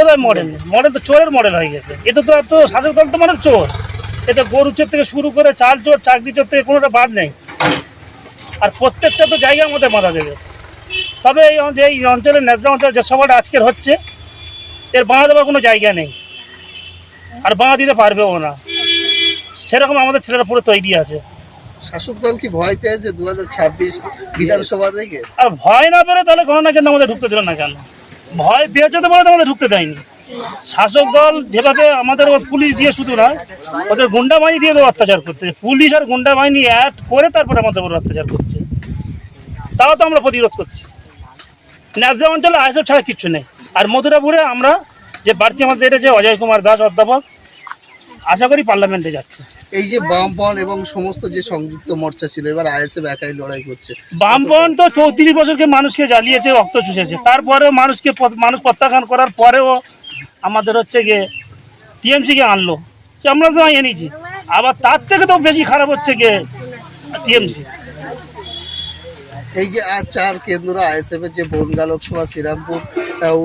কোথায় model model তো চোরের মডেল হয়ে গেছে। এটা তো এত শাসক দল তো মানে চোর। এটা গরু চোর থেকে শুরু করে চাল চোর চাকরি চোর থেকে কোনোটা বাদ নেই। আর প্রত্যেকটা তো জায়গার মধ্যে বাধা দেবে। তবে এই এই অঞ্চলের নেতা অঞ্চল যে সভাটা আজকের হচ্ছে এর বাঁধা দেওয়ার কোনো জায়গা নেই। আর বাঁধা দিতে পারবেও না। সেরকম আমাদের ছেলেরা পুরো তৈরি আছে। শাসক দল কি ভয় পেয়েছে দু হাজার ছাব্বিশ বিধানসভা থেকে? আর ভয় না পেরে তাহলে ঘটনা কেন আমাদের ঢুকতে দিল না কেন? ভয় পেয়েছে তো বলে তো আমাদের ঢুকতে দেয়নি। শাসক দল যেভাবে আমাদের পুলিশ দিয়ে শুধু নয়, ওদের গুন্ডা বাহিনী দিয়ে অত্যাচার করতে পুলিশ আর গুন্ডা বাহিনী অ্যাড করে তারপরে আমাদের উপর অত্যাচার করছে। তাও তো আমরা প্রতিরোধ করছি। ন্যায্য অঞ্চলে আইসব ছাড়া কিচ্ছু নেই। আর মথুরাপুরে আমরা যে বাড়তি আমাদের যে অজয় কুমার দাস অধ্যাপক, আশা করি পার্লামেন্টে যাচ্ছে। এই যে বামপন এবং সমস্ত যে সংযুক্ত মোর্চা ছিল এবার আইএসএফ একাই লড়াই করছে। বামপন তো চৌত্রিশ বছরকে মানুষকে জ্বালিয়েছে রক্ত চুষেছে। তারপরেও মানুষকে মানুষ প্রত্যাখ্যান করার পরেও আমাদের হচ্ছে গিয়ে টিএমসিকে আনলো। যে আমরা তো এনেছি আবার তার থেকে তো বেশি খারাপ হচ্ছে গিয়ে টিএমসি। এই যে আজ চার কেন্দ্র আইএসএফ এর যে বনগা লোকসভা শ্রীরামপুর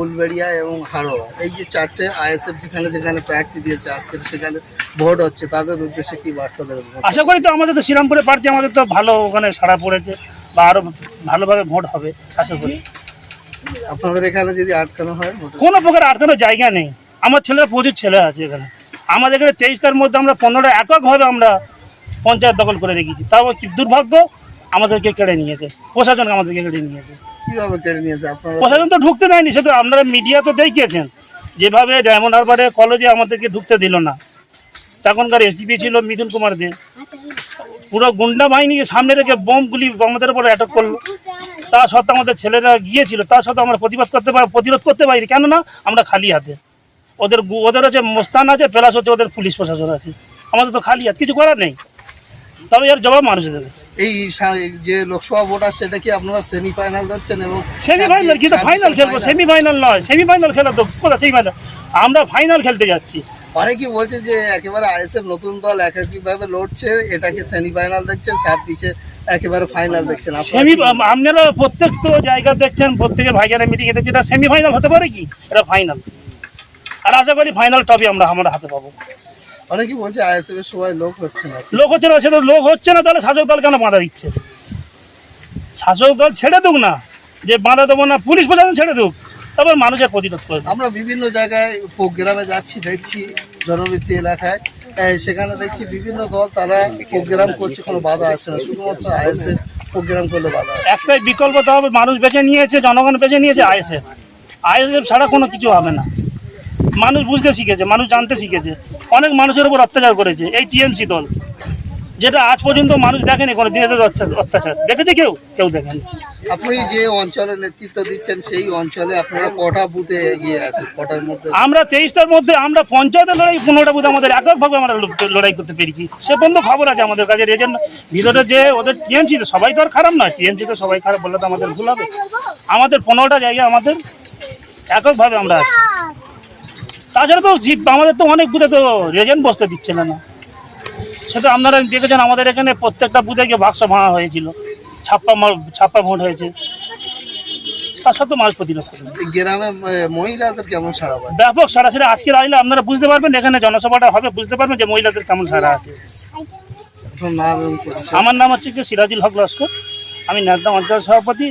উলবেড়িয়া এবং হাড়োয়া এই যে চারটে আইএসএফ যেখানে যেখানে প্রার্থী দিয়েছে আজকের সেখানে ভোট হচ্ছে তাদের উদ্দেশ্যে কি বার্তা দেবেন? আশা করি তো আমাদের তো শ্রীরামপুরে প্রার্থী আমাদের তো ভালো ওখানে সাড়া পড়েছে বা আরও ভালোভাবে ভোট হবে আশা করি। আপনাদের এখানে যদি আটকানো হয় কোনো প্রকার আটকানোর জায়গা নেই। আমার ছেলেরা প্রচুর ছেলে আছে এখানে। আমাদের এখানে তেইশটার মধ্যে আমরা পনেরো এককভাবে আমরা পঞ্চায়েত দখল করে রেখেছি। তাও কি দুর্ভাগ্য? আমাদেরকে কেড়ে নিয়েছে প্রশাসন আমাদেরকে কেড়ে নিয়েছে। কীভাবে কেড়ে নিয়েছে আপনারা? প্রশাসন তো ঢুকতে দেয়নি সে তো আপনারা মিডিয়া তো দেখিয়েছেন। যেভাবে ডায়মন্ড হারবারে কলেজে আমাদেরকে ঢুকতে দিল না। তখনকার এসডিপি ছিল মিথুন কুমার দে। পুরো গুন্ডা বাহিনীকে সামনে রেখে বোমগুলি আমাদের উপর অ্যাটাক করল। তা সত্ত্বেও আমাদের ছেলেরা গিয়েছিল তা সত্ত্বেও আমরা প্রতিবাদ করতে পারি প্রতিরোধ করতে পারি কেননা আমরা খালি হাতে। ওদের ওদের হচ্ছে মোস্তান আছে প্লাস হচ্ছে ওদের পুলিশ প্রশাসন আছে। আমাদের তো খালি হাত কিছু করার নেই। তবে এর জবাব মানুষ দেবে। এই যে লোকসভা ভোট আসছে এটা কি আপনারা সেমিফাইনাল যাচ্ছেন এবং সেমিফাইনাল কিন্তু ফাইনাল খেলব সেমিফাইনাল নয় সেমিফাইনাল খেলা তো কোথা সেমিফাইনাল আমরা ফাইনাল খেলতে যাচ্ছি। অনেকে বলছে যে একেবারে আইএসএফ নতুন দল একইভাবে লড়ছে এটাকে সেমিফাইনাল দেখছেন ছাব্বিশে একেবারে ফাইনাল দেখছেন। আপনারা সেমি আপনারা প্রত্যেক তো জায়গা দেখছেন প্রত্যেকে ভাইজানের মিটিং দেখছেন এটা সেমিফাইনাল হতে পারে কি? এটা ফাইনাল আর আশা করি ফাইনাল টপি আমরা আমরা হাতে পাবো। অনেকে বলছে আইএসএফ এর সবাই লোক হচ্ছে না। লোক হচ্ছে না সেটা লোক হচ্ছে না তাহলে শাসক দল কেন বাঁধা দিচ্ছে? শাসক দল ছেড়ে দুক না যে বাঁধা দেবো না পুলিশ প্রশাসন ছেড়ে দুক তারপর মানুষের প্রতিরোধ করবে আমরা বিভিন্ন জায়গায় প্রোগ্রামে যাচ্ছি দেখছি জনবৃত্তি এলাকায় সেখানে দেখছি বিভিন্ন দল তারা প্রোগ্রাম করছে কোনো বাধা আসে না। শুধুমাত্র আইএসএফ প্রোগ্রাম করলে বাধা একটাই বিকল্প তো হবে মানুষ বেছে নিয়েছে জনগণ বেছে নিয়েছে আইএসএফ। আইএসএফ ছাড়া কোনো কিছু হবে না। মানুষ বুঝতে শিখেছে মানুষ জানতে শিখেছে। অনেক মানুষের উপর অত্যাচার করেছে এই টিএমসি দল। যেটা আজ পর্যন্ত মানুষ দেখেনি কোনো দিনের অত্যাচার। দেখেছে কেউ? কেউ দেখেনি। আপনি যে অঞ্চলে নেতৃত্ব দিচ্ছেন সেই অঞ্চলে আপনারা কটা বুথে এগিয়ে আছেন? কটার মধ্যে? আমরা তেইশটার মধ্যে আমরা পঞ্চায়েতের লড়াই পনেরোটা বুধ আমাদের এককভাবে আমরা লড়াই করতে পেরেছি। সে পর্যন্ত খবর আছে আমাদের কাছে এই জন্য ভিতরে যে ওদের টিএমসি সবাই তো আর খারাপ নয়। টিএমসি তো সবাই খারাপ বললে তো আমাদের ভুল হবে। আমাদের পনেরোটা জায়গায় আমাদের এককভাবে আমরা আছি। তাছাড়া তো জি- আমাদের তো অনেক বুথে তো রেজেন্ট বসতে দিচ্ছিল না সেটা আপনারা দেখেছেন আমাদের এখানে প্রত্যেকটা বুথে গিয়ে বাক্স ভাঙা হয়েছিল। ছাপ্পা ছাপ্পা ভোট হয়েছে। তার সত্ত্বেও মানুষ প্রতিরোধ গ্রামে মহিলাদের কেমন সারা ব্যাপক সারা সেটা আজকে আইলে আপনারা বুঝতে পারবেন এখানে জনসভাটা হবে বুঝতে পারবেন যে মহিলাদের কেমন সারা আছে। আমার নাম হচ্ছে সিরাজুল হক লস্কর। আমি ন্যাকদাম অঞ্চল সভাপতি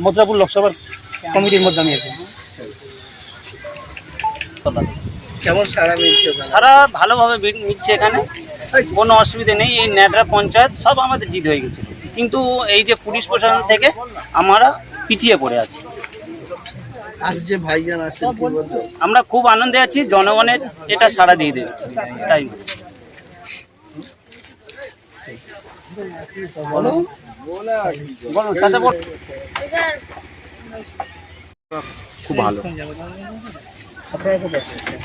মদ্রাপুর লোকসভার কমিটির মধ্যে আমি আছি। কেমন সারা মিলছে সারা ভালোভাবে মি- এখানে। কোনো অসুবিধা নেই এই ন্যাদরা পঞ্চায়েত সব আমাদের জিত হয়ে গেছে। কিন্তু এই যে পুলিশ প্রশাসন থেকে আমরা পিছিয়ে পড়ে আছি। আমরা খুব আনন্দে আছি জনগণের এটা সাড়া দিয়ে দেবে। তাই খুব ভালো। আপনারা কোথায় পেয়েছেন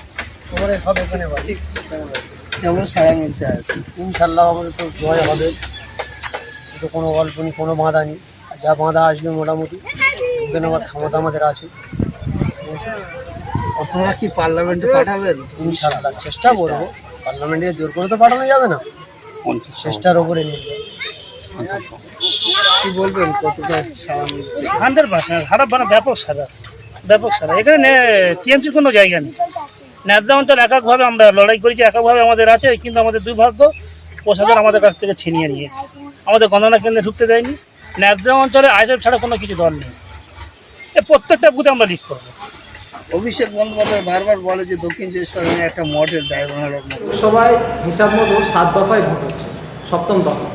কেমন সারা মিলছে আছে? ইনশাল্লাহ আমাদের তো জয় হবে। তো কোনো গল্প নেই কোনো বাঁধা নেই। আর যা বাঁধা আসবে মোটামুটি। বুঝে নেওয়ার ক্ষমতা আমাদের আছে। আপনারা কি পার্লামেন্টে পাঠাবেন? ইনশাল্লাহ চেষ্টা করব। পার্লামেন্টে জোর করে তো পাঠানো যাবে না। চেষ্টার ওপরে নির্ভর কি বলবেন কতটা সারা মিলছে হান্ড্রেড পার্সেন্ট খারাপ মানে ব্যাপক সারা ব্যাপক সারা। এখানে টিএমসি কোনো জায়গা নেই। ন্যাদ্রা অঞ্চল এককভাবে আমরা লড়াই করেছি এককভাবে আমাদের আছে কিন্তু আমাদের দুর্ভাগ্য প্রশাসন আমাদের কাছ থেকে ছিনিয়ে নিয়ে আমাদের গণনা কেন্দ্রে ঢুকতে দেয়নি। ন্যাদ্রা অঞ্চলে আইসএফ ছাড়া কোনো কিছু দল নেই। এ প্রত্যেকটা বুথে আমরা লিস্ট করব। অভিষেক বন্দ্যোপাধ্যায় বারবার বলে যে দক্ষিণ চব্বিশ পরগনা একটা মডেল সবাই হিসাব মতো সাত দফায় ভোট হচ্ছে সপ্তম দফা।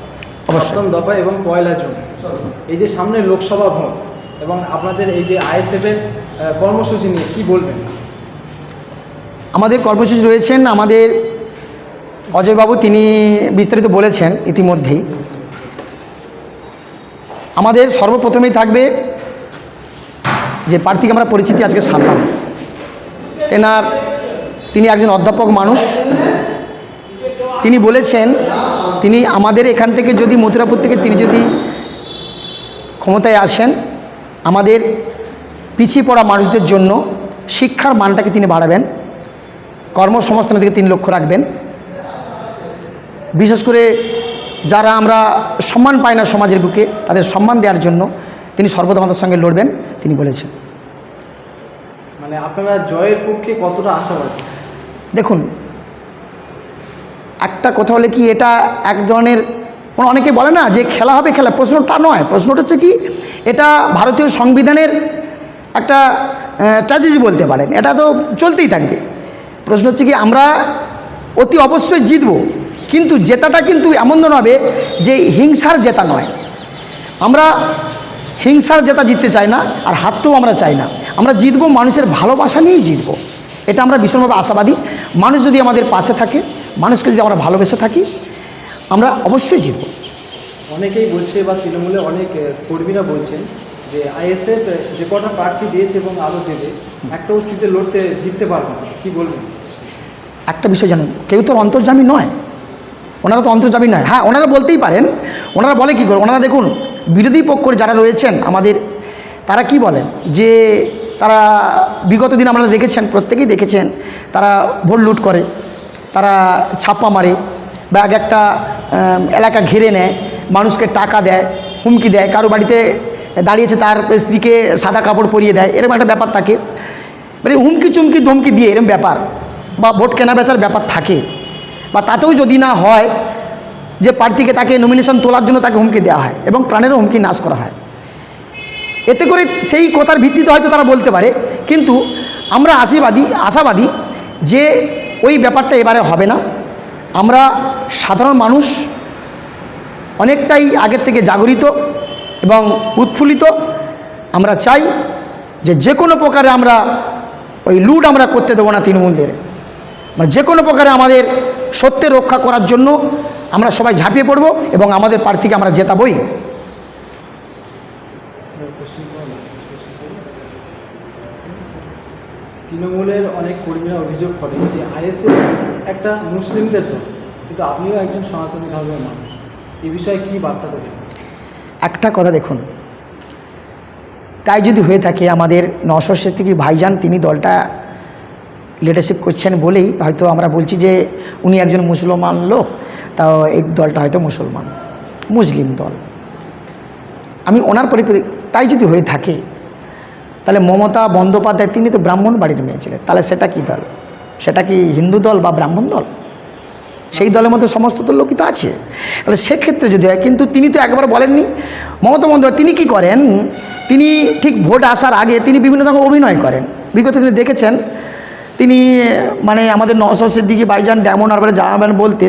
সপ্তম দফা এবং পয়লা জুন। এই যে সামনে লোকসভা ভোট এবং আপনাদের এই যে আইএসএফের কর্মসূচি নিয়ে কি বলবেন? আমাদের কর্মসূচি রয়েছেন, আমাদের অজয়বাবু তিনি বিস্তারিত বলেছেন ইতিমধ্যেই। আমাদের সর্বপ্রথমেই থাকবে যে প্রার্থীকে আমরা পরিচিতি আজকে সারলাম তেনার, তিনি একজন অধ্যাপক মানুষ। তিনি বলেছেন, তিনি আমাদের এখান থেকে যদি মথুরাপুর থেকে তিনি যদি ক্ষমতায় আসেন আমাদের পিছিয়ে পড়া মানুষদের জন্য শিক্ষার মানটাকে তিনি বাড়াবেন কর্মসংস্থানের দিকে তিনি লক্ষ্য রাখবেন। বিশেষ করে যারা আমরা সম্মান পাই না সমাজের বুকে তাদের সম্মান দেওয়ার জন্য তিনি সর্বদা আমাদের সঙ্গে লড়বেন তিনি বলেছেন। মানে আপনারা জয়ের পক্ষে কতটা আশাবাদী? দেখুন একটা কথা হলে কি এটা এক ধরনের অনেকে বলে না যে খেলা হবে খেলা, প্রশ্নটা নয়। প্রশ্নটা হচ্ছে কি, এটা ভারতীয় সংবিধানের একটা ট্র্যাজেডি বলতে পারেন। এটা তো চলতেই থাকবে। প্রশ্ন হচ্ছে কি, আমরা অতি অবশ্যই জিতব। কিন্তু জেতাটা কিন্তু এমন হবে যে হিংসার জেতা নয়। আমরা হিংসার জেতা জিততে চাই না, আর হারতেও আমরা চাই না। আমরা জিতবো, মানুষের ভালোবাসা নিয়েই জিতবো। এটা আমরা ভীষণভাবে আশাবাদী। মানুষ যদি আমাদের পাশে থাকে, মানুষকে যদি আমরা ভালোবেসে থাকি আমরা অবশ্যই জিতবো। অনেকেই বলছে বা তৃণমূলে অনেক কর্মীরা বলছেন যে আইএসএফ যে কটা প্রার্থী দিয়েছে এবং আলো দেবে একটাও সিটে লড়তে জিততে পারবে না। কি বলবেন? একটা বিষয় জানুন কেউ তো অন্তর্জামী নয়। ওনারা তো অন্তর্জামী নয়। হ্যাঁ ওনারা বলতেই পারেন ওনারা বলে কী করে? ওনারা দেখুন বিরোধী পক্ষের যারা রয়েছেন আমাদের তারা কি বলেন? যে তারা বিগত দিন আপনারা দেখেছেন প্রত্যেকেই দেখেছেন তারা ভোট লুট করে তারা ছাপ্পা মারে বা এক একটা এলাকা ঘিরে নেয়, মানুষকে টাকা দেয়, হুমকি দেয়, কারও বাড়িতে দাঁড়িয়েছে তার স্ত্রীকে সাদা কাপড় পরিয়ে দেয়, এরকম একটা ব্যাপার থাকে। মানে হুমকি চুমকি ধমকি দিয়ে এরকম ব্যাপার বা ভোট কেনা বেচার ব্যাপার থাকে। বা তাতেও যদি না হয়, যে প্রার্থীকে তাকে নমিনেশন তোলার জন্য তাকে হুমকি দেওয়া হয় এবং প্রাণেরও হুমকি নাশ করা হয়। এতে করে সেই কথার ভিত্তিতে হয়তো তারা বলতে পারে, কিন্তু আমরা আশীবাদী আশাবাদী যে ওই ব্যাপারটা এবারে হবে না। আমরা সাধারণ মানুষ অনেকটাই আগের থেকে জাগরিত এবং উৎফুল্লিত। আমরা চাই যে যে কোনো প্রকারে আমরা ওই লুট আমরা করতে দেবো না তৃণমূলদের। মানে যে কোনো প্রকারে আমাদের সত্যের রক্ষা করার জন্য আমরা সবাই ঝাঁপিয়ে পড়ব এবং আমাদের প্রার্থীকে আমরা জেতাবই। তৃণমূলের অনেক কর্মীরা অভিযোগ করে যে আইএসএফ একটা মুসলিমদের দল, কিন্তু আপনিও একজন সনাতনী ধর্মের মানুষ। এই বিষয়ে কি বার্তা দেবেন? একটা কথা দেখুন। তাই যদি হয়ে থাকে, আমাদের নশো থেকে ভাইজান তিনি দলটা লিডারশিপ করছেন বলেই হয়তো আমরা বলছি যে উনি একজন মুসলমান লোক, তাও এই দলটা হয়তো মুসলমান, মুসলিম দল। আমি ওনার পরিপ্রেক্ষিতে তাই যদি হয়ে থাকে তাহলে মমতা বন্দ্যোপাধ্যায়, তিনি তো ব্রাহ্মণ বাড়ির মেয়ে ছিলেন। তাহলে সেটা কি দল? সেটা কি হিন্দু দল বা ব্রাহ্মণ দল? সেই দলের মধ্যে সমস্ত দল লোকই তো আছে। তাহলে সেক্ষেত্রে যদি হয়, কিন্তু তিনি তো একবার বলেননি। মমতা বন্দ্যোপাধ্যায়, তিনি কি করেন? তিনি ঠিক ভোট আসার আগে তিনি বিভিন্ন রকম অভিনয় করেন। বিগত তিনি দেখেছেন, তিনি মানে আমাদের নশো সিদ্দিকি বাইজান ডেমন আরবারে জানাবেন বলতে।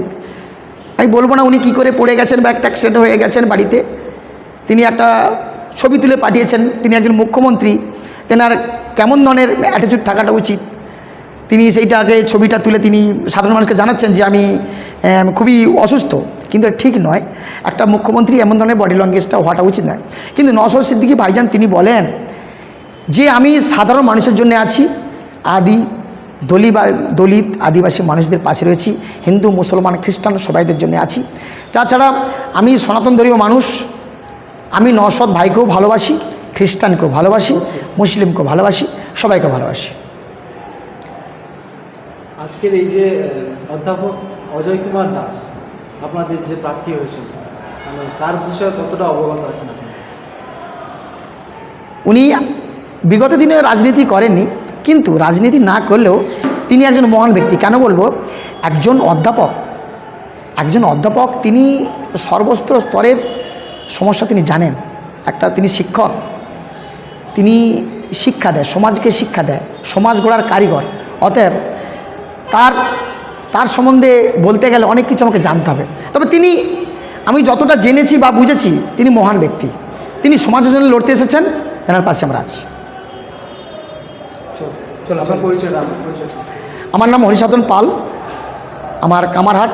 আমি বলব না উনি কী করে পড়ে গেছেন বা একটা অ্যাক্সিডেন্ট হয়ে গেছেন বাড়িতে। তিনি একটা ছবি তুলে পাঠিয়েছেন। তিনি একজন মুখ্যমন্ত্রী। তেনার কেমন ধরনের অ্যাটিচিউড থাকাটা উচিত? তিনি সেইটাকে ছবিটা তুলে তিনি সাধারণ মানুষকে জানাচ্ছেন যে আমি খুবই অসুস্থ। কিন্তু ঠিক নয়। একটা মুখ্যমন্ত্রী এমন ধরনের বডি ল্যাঙ্গুয়েজটা হওয়াটা উচিত নয়। কিন্তু নসর সিদ্দিকি ভাইজান তিনি বলেন, যে আমি সাধারণ মানুষের জন্য আছি, আদি দলি বা, দলিত আদিবাসী মানুষদের পাশে রয়েছি, হিন্দু, মুসলমান, খ্রিস্টান সবাইদের জন্য আছি। তাছাড়া আমি সনাতন ধর্মীয় মানুষ আমি নসদ ভাইকেও ভালোবাসি খ্রিস্টানকেও ভালোবাসি মুসলিমকেও ভালোবাসি সবাইকে ভালোবাসি। আজকের এই যে অধ্যাপক অজয় কুমার দাস আপনাদের যে প্রার্থী হয়েছিল মানে তার বিষয়ে কতটা অবগত আছেন উনি বিগত দিনে রাজনীতি করেননি কিন্তু রাজনীতি না করলেও তিনি একজন মহান ব্যক্তি। কেন বলব? একজন অধ্যাপক একজন অধ্যাপক তিনি সর্বস্ত্র স্তরের সমস্যা তিনি জানেন। একটা তিনি শিক্ষক। তিনি শিক্ষা দেয় সমাজকে শিক্ষা দেয় সমাজ গড়ার কারিগর। অতএব তার তার সম্বন্ধে বলতে গেলে অনেক কিছু আমাকে জানতে হবে। তবে তিনি আমি যতটা জেনেছি বা বুঝেছি তিনি মহান ব্যক্তি। তিনি সমাজের জন্য লড়তে এসেছেন তেনার পাশে আমরা আছি। আমার নাম হরিসাধন পাল। আমার কামারহাট